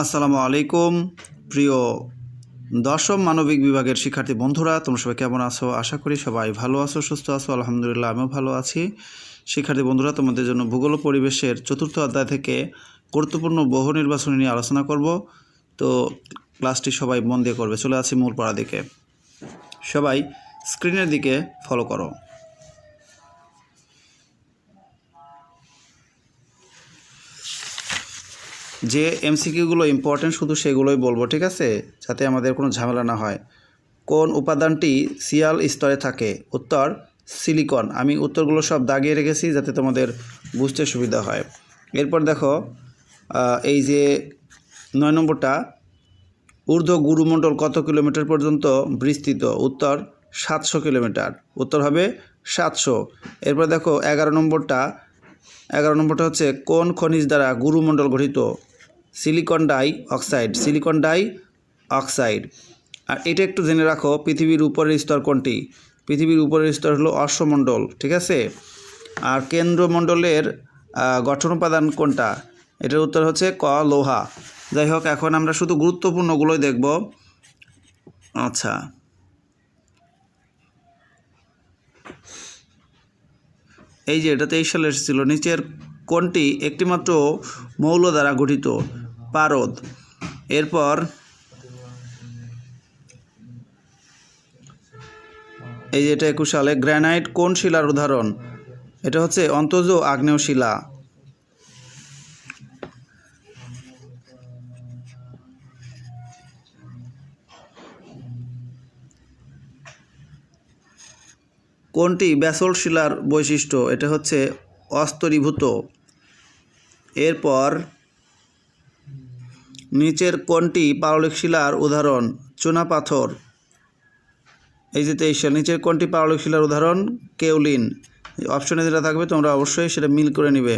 আসসালামু আলাইকুম। প্রিয় দশম মানবিক বিভাগের শিক্ষার্থী বন্ধুরা, তোমরা সবাই কেমন আছো? আশা করি সবাই ভালো আছো, সুস্থ আছো, আলহামদুলিল্লাহ আমিও ভালো আছি। শিক্ষার্থী বন্ধুরা, তোমাদের জন্য ভূগোল পরিবেশের চতুর্থ অধ্যায় থেকে গুরুত্বপূর্ণ বহু নির্বাচনী নিয়ে আলোচনা করব। তো ক্লাসটি সবাই মন দিয়ে করবে। চলে আসি মূল পড়া দিকে। সবাই স্ক্রিনের দিকে ফলো করো। যে এমসিকিউগুলো ইম্পর্টেন্ট শুধু সেগুলোই বলব, ঠিক আছে? যাতে আমাদের কোনো ঝামেলা না হয়। কোন উপাদানটি সিয়াল স্তরে থাকে? উত্তর সিলিকন আমি উত্তরগুলো সব দাগিয়ে রেখেছি যাতে তোমাদের বুঝতে সুবিধা হয়। এরপর দেখো এই যে নয় নম্বরটা, ঊর্ধ্ব গুরুমণ্ডল কত কিলোমিটার পর্যন্ত বিস্তৃত? উত্তর, সাতশো কিলোমিটার। উত্তর হবে সাতশো। এরপর দেখো, এগারো নম্বরটা এগারো নম্বরটা হচ্ছে কোন খনিজ দ্বারা গুরুমণ্ডল গঠিত? Silicon dioxide silicon dioxide আর এটা একটু জেনে রাখো, পৃথিবীর উপরের স্তর কোনটি? পৃথিবীর উপরের স্তর হলো অশ্বমণ্ডল, ঠিক আছে? আর কেন্দ্রমণ্ডলের গঠন উপাদান কোনটা? এটার উত্তর হচ্ছে ক, লোহা। যাই হোক, এখন আমরা শুধু গুরুত্বপূর্ণগুলোই দেখব। আচ্ছা। এই যে, এটা তেইশ সালে এসেছিল নিচের কোনটি একটিমাত্র মৌল দ্বারা গঠিত? পারদ। এরপর এই যে এটা একুশ সালে, গ্র্যানাইট কোন শিলার উদাহরণ? এটা হচ্ছে অন্তজ আগ্নেয় শিলা। কোনটি ব্যাসল্ট শিলার বৈশিষ্ট্য? এটা হচ্ছে অস্তরীভূত। এরপর নিচের কোনটি পারলিক শিলার উদাহরণ চুনাপাথর এই যে তেইশ নিচের কোনটি পারলিক শিলার উদাহরণ, কেউলিন। অপশনে যেটা থাকবে, তোমরা অবশ্যই সেটা মিল করে নিবে।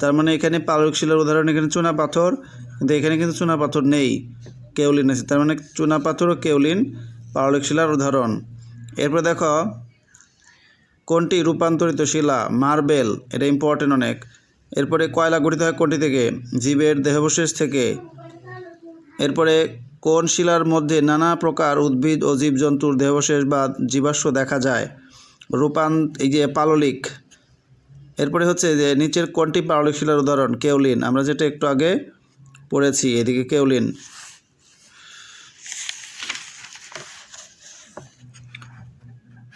তার মানে এখানে পাললিক শিলার উদাহরণ, এখানে চুনা পাথর, কিন্তু এখানে কিন্তু চুনা পাথর নেই, কেউলিন আছে। তার মানে চুনা পাথর ও কেউলিন পারলিক শিলার উদাহরণ। এরপর দেখো কোনটি রূপান্তরিত শিলা, মার্বেল, এটা ইম্পর্টেন্ট অনেক। এরপরে কয়লা গঠিত হয় কোনটি থেকে? জীবের দেহাবশেষ থেকে। এরপরে কোন শিলার মধ্যে নানা প্রকার উদ্ভিদ ও জীবজন্তুর দেহাবশেষ বা জীবাশ্ম দেখা যায়? রূপান, এই যে পাললিক। এরপরে হচ্ছে যে নিচের কোনটি পাললিক শিলার উদাহরণ? কেউলিন। আমরা যেটা একটু আগে পড়েছি, এদিকে কেউলিন।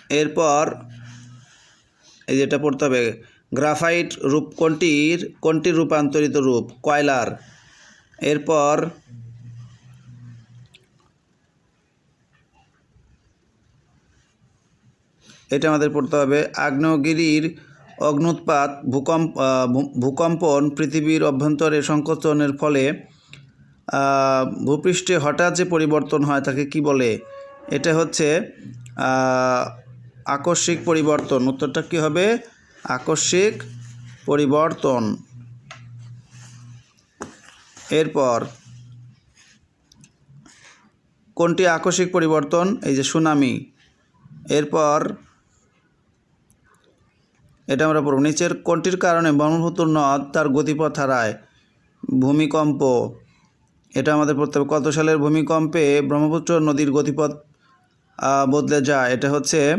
এরপর, এই যেটা পড়তে হবে গ্রাফাইট রূপ কোনটির? কোনটির রূপান্তরিত রূপ? কয়লার। এরপর এটা আমাদের পড়তে হবে। আগ্নেয়গিরির অগ্নুৎপাত ভূকম্প ভূকম্পন পৃথিবীর অভ্যন্তরে সংকোচনের ফলে ভূপৃষ্ঠে হঠাৎ যে পরিবর্তন হয় তাকে কি বলে? এটা হচ্ছে আকস্মিক পরিবর্তন। উত্তরটা কি হবে? আকস্মিক পরিবর্তন। এরপর, কোনটি আকস্মিক পরিবর্তন? এই যে সুনামি। এরপর, এটা আমরা পড়ব। নিচের কোনটির কারণে ব্রহ্মপুত্র নদ তার গতিপথ হারায়? ভূমিকম্প। এটা আমাদের পড়তে হবে। কত সালের ভূমিকম্পে ব্রহ্মপুত্র নদীর গতিপথ বদলে যায়? এটা হচ্ছে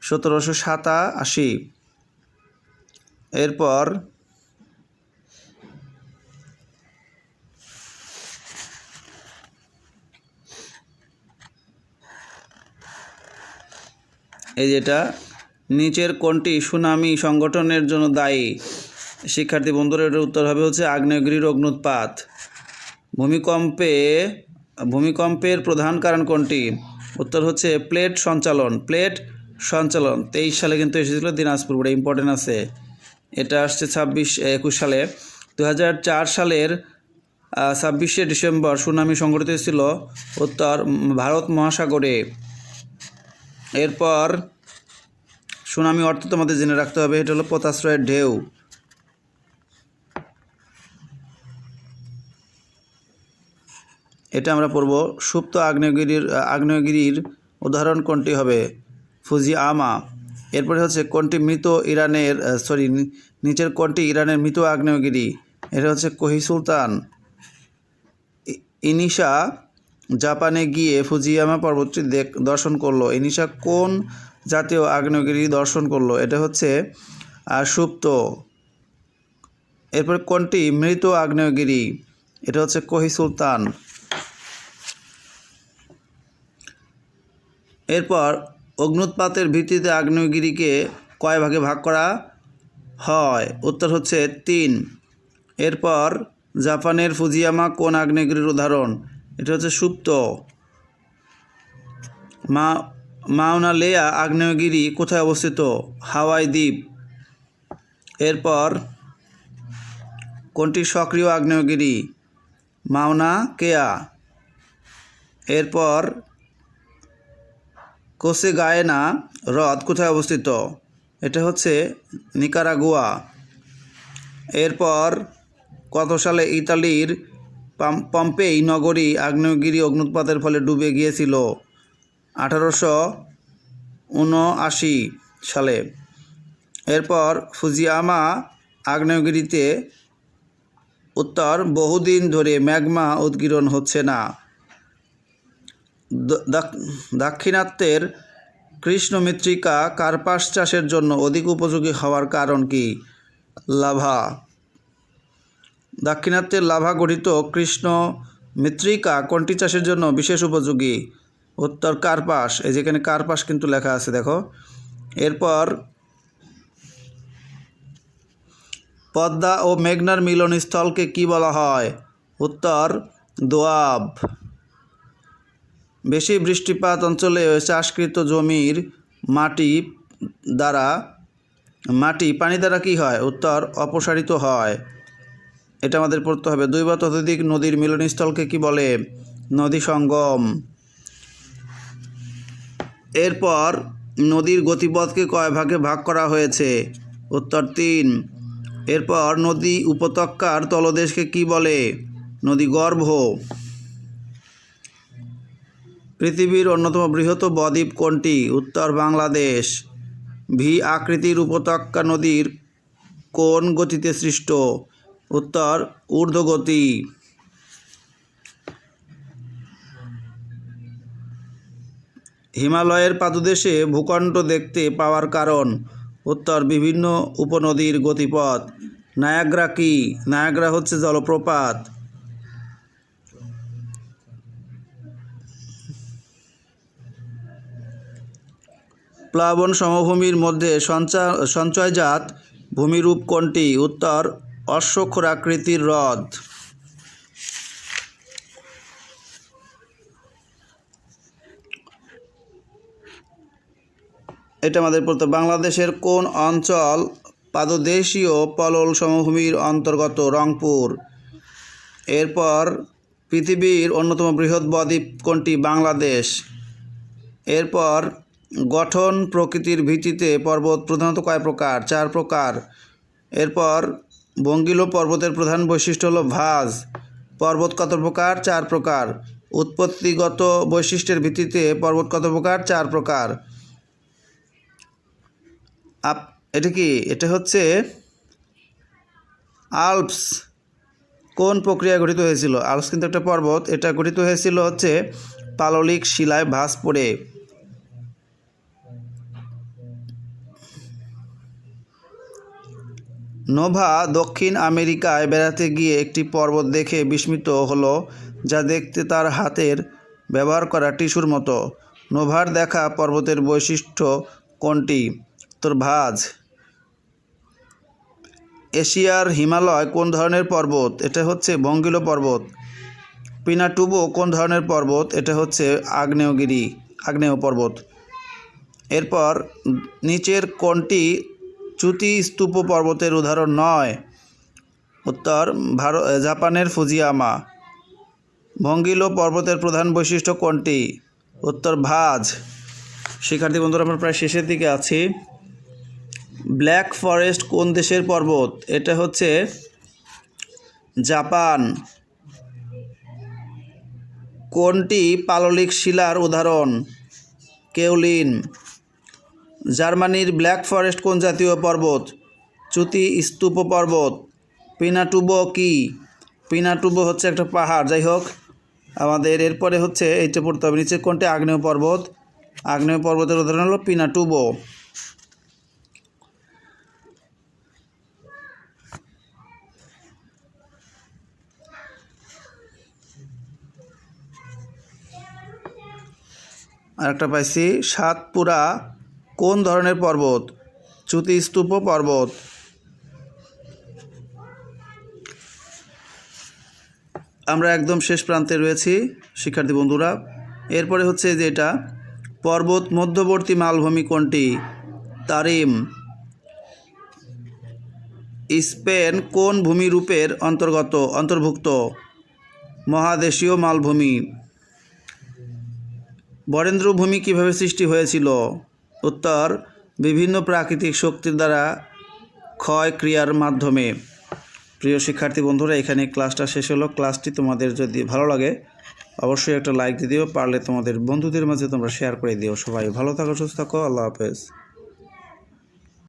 সতেরোশো সাতাশি। এরপর এই যেটা নিচের কোনটি সুনামি সংগঠনের জন্য দায়ী। শিক্ষার্থী বন্ধুরা, এটার উত্তর হবে হচ্ছে আগ্নেয়গিরির অগ্নুৎপাত ভূমিকম্পে, ভূমিকম্পের প্রধান কারণ কোনটি? উত্তর হচ্ছে প্লেট সঞ্চালন প্লেট সঞ্চালন। তেইশ সালে কিন্তু এসেছিল দিনাজপুর এটা ইম্পর্টেন্ট আছে। এটা আসছে ছাব্বিশ একুশ সালে। দু হাজার চার সালের ছাব্বিশে ডিসেম্বর সুনামি সংঘটিত ছিল উত্তর ভারত মহাসাগরে। এরপর সুনামি অর্থ তোমাদের জেনে রাখতে হবে, এটা হলো পোতাশ্রয়ের ঢেউ। এটা আমরা পড়ব, সুপ্ত আগ্নেয়গিরির আগ্নেয়গিরির উদাহরণ কোনটি হবে? ফুজি আমা এরপরে হচ্ছে কোনটি মৃত ইরানের সরি নিচের কোনটি ইরানের মৃত আগ্নেয়গিরি? এটা হচ্ছে কহি সুলতান। ইনিশা জাপানে গিয়ে ফুজিয়ামা পর্বতটি দর্শন করল। ইনিশা কোন জাতীয় আগ্নেয়গিরি দর্শন করল? এটা হচ্ছে সুপ্ত। এরপর কোনটি মৃত আগ্নেয়গিরি? এটা হচ্ছে কহি সুলতান। এরপর অগ্নুৎপাতের ভিত্তিতে আগ্নেয়গিরিকে কয় ভাগে ভাগ করা হয়? উত্তর হচ্ছে তিন। এরপর জাপানের ফুজিয়ামা কোন আগ্নেয়গিরির উদাহরণ? এটা হচ্ছে সুপ্ত। মা মাউনালেয়া আগ্নেয়গিরি কোথায় অবস্থিত? হাওয়াই দ্বীপ। এরপর কোনটি সক্রিয় আগ্নেয়গিরি? মাওনা কেয়া। এরপর কোসে গায়েনা হ্রদ কোথায় অবস্থিত? এটা হচ্ছে নিকারাগুয়া। এরপর কত সালে ইতালির পাম- পম্পেই নগরী আগ্নেয়গিরি অগ্নুৎপাতের ফলে ডুবে গিয়েছিল? আঠারোশো উনআশি সালে। এরপর ফুজিয়ামা আগ্নেয়গিরিতে উত্তর বহুদিন ধরে ম্যাগমা উদ্গীরণ হচ্ছে না। দাক্ষিণাত্যের কৃষ্ণ মৃত্তিকা কার্পাস চাষের জন্য অধিক উপযোগী হওয়ার কারণ কি? লাভা। দাক্ষিণাত্যের লাভা গঠিত কৃষ্ণ মৃত্তিকা কোনটি চাষের জন্য বিশেষ উপযোগী? উত্তর কার্পাস। এই যেখানে কার্পাস কিন্তু লেখা আছে, দেখো। এরপর পদ্মা ও মেঘনার মিলনস্থলকে কি বলা হয়? উত্তর, দোয়াব। বেশি বৃষ্টিপাত অঞ্চলে চাষকৃত জমির মাটি দ্বারা, মাটি পানি দ্বারা কি হয়? উত্তর, অপসারিত হয়। এটা আমাদের পড়তে হবে। দুই বা ততোধিক নদীর মিলনস্থলকে কি বলে? নদী সঙ্গম। এরপর নদীর গতিপথকে কয় ভাগে ভাগ করা হয়েছে? উত্তর তিন। এরপর নদী উপত্যকার তলদেশকে কি বলে? নদী গর্ভ। পৃথিবীর অন্যতম বৃহৎ বদ্বীপ কোনটি? উত্তর বাংলাদেশ। ভি আকৃতির উপত্যকা নদীর কোন গতিতে সৃষ্ট? উত্তর, ঊর্ধ্বগতি। হিমালয়ের পাদদেশে ভূখণ্ড দেখতে পাওয়ার কারণ। উত্তর, বিভিন্ন উপনদীর গতিপথ। নায়াগ্রা কি? নায়াগ্রা হচ্ছে জলপ্রপাত। প্লাবন সমভূমির মধ্যে সঞ্চা, সঞ্চয়জাত ভূমিরূপ কোনটি? উত্তর অশ্বক্ষরাকৃতির হ্রদ। এটা আমাদের পড়তে বাংলাদেশের কোন অঞ্চল পাদদেশীয় পলল সমভূমির অন্তর্গত? রংপুর। এরপর, পৃথিবীর অন্যতম বৃহৎ বদ্বীপ কোনটি? বাংলাদেশ। এরপর গঠন প্রকৃতির ভিত্তিতে পর্বত প্রধানত কয় প্রকার? চার প্রকার। এরপর বঙ্গীল পর্বতের প্রধান বৈশিষ্ট্য হলো ভাঁজ। পর্বত কত প্রকার? চার প্রকার। উৎপত্তিগত বৈশিষ্ট্যের ভিত্তিতে পর্বত কত প্রকার? চার প্রকার। আপ, এটা কি? এটা হচ্ছে আলপস। কোন প্রক্রিয়া গঠিত হয়েছিল? আলপস কিন্তু একটা পর্বত। এটা গঠিত হয়েছিল হচ্ছে পাললিক শিলায় ভাঁজ পড়ে। নোভা দক্ষিণ আমেরিকায় বেড়াতে গিয়ে একটি পর্বত দেখে বিস্মিত হলো, যা দেখতে তার হাতের ব্যবহার করা টিস্যুর মতো। নোভার দেখা পর্বতের বৈশিষ্ট্য কোনটি? তোর ভাঁজ। এশিয়ার হিমালয় কোন ধরনের পর্বত? এটা হচ্ছে ভঙ্গিল পর্বত। পিনাটুবো কোন ধরনের পর্বত? এটা হচ্ছে আগ্নেয়গিরি, আগ্নেয় পর্বত। এরপর নিচের কোনটি চ্যুতি স্তূপ পর্বতের উদাহরণ নয়। উত্তর ভারত জাপানের ফুজিয়ামা। ভঙ্গিলো পর্বতের প্রধান বৈশিষ্ট্য কোনটি? উত্তর, ভাজ। শিক্ষার্থী বন্ধুরা, আমরা প্রায় শেষের দিকে আছি। ব্ল্যাক ফরেস্ট কোন দেশের পর্বত? এটা হচ্ছে জাপান। কোনটি পাললিক শিলার উদাহরণ? কেউলিন। জার্মানির ব্ল্যাক ফরেস্ট কোন জাতীয় পর্বত? চ্যুতি স্তূপ পর্বত। পিনাটুবো কি? পিনাটুবো হচ্ছে একটা পাহাড়। যাই হোক, আমাদের এরপরে হচ্ছে এইটা পড়তে হবে। নিচে কোনটি? আগ্নেয় পর্বত। আগ্নেয় পর্বতের উদাহরণ হলো পিনাটুবো। আর একটা পাইছি সাতপুরা। কোন ধরনের পর্বত? চ্যুতি স্তূপ পর্বত। আমরা একদম শেষ প্রান্তে রয়েছি, শিক্ষার্থী বন্ধুরা। এরপরে হচ্ছে যে এটা পর্বত মধ্যবর্তী মালভূমি কোনটি? তারিম। স্পেন কোন ভূমিরূপের অন্তর্গত, অন্তর্ভুক্ত? মহাদেশীয় মালভূমি। বরেন্দ্র ভূমি কীভাবে সৃষ্টি হয়েছিল? উত্তর, বিভিন্ন প্রাকৃতিক শক্তির দ্বারা ক্ষয় ক্রিয়ার মাধ্যমে। প্রিয় শিক্ষার্থী বন্ধুরা, এখানে ক্লাসটা শেষ হলো। ক্লাসটি তোমাদের যদি ভালো লাগে, অবশ্যই একটা লাইক দিয়ে দিও। পারলে তোমাদের বন্ধুদের মাঝে তোমরা শেয়ার করে দিও। সবাই ভালো থাকো, সুস্থ থাকো। আল্লাহ হাফেজ।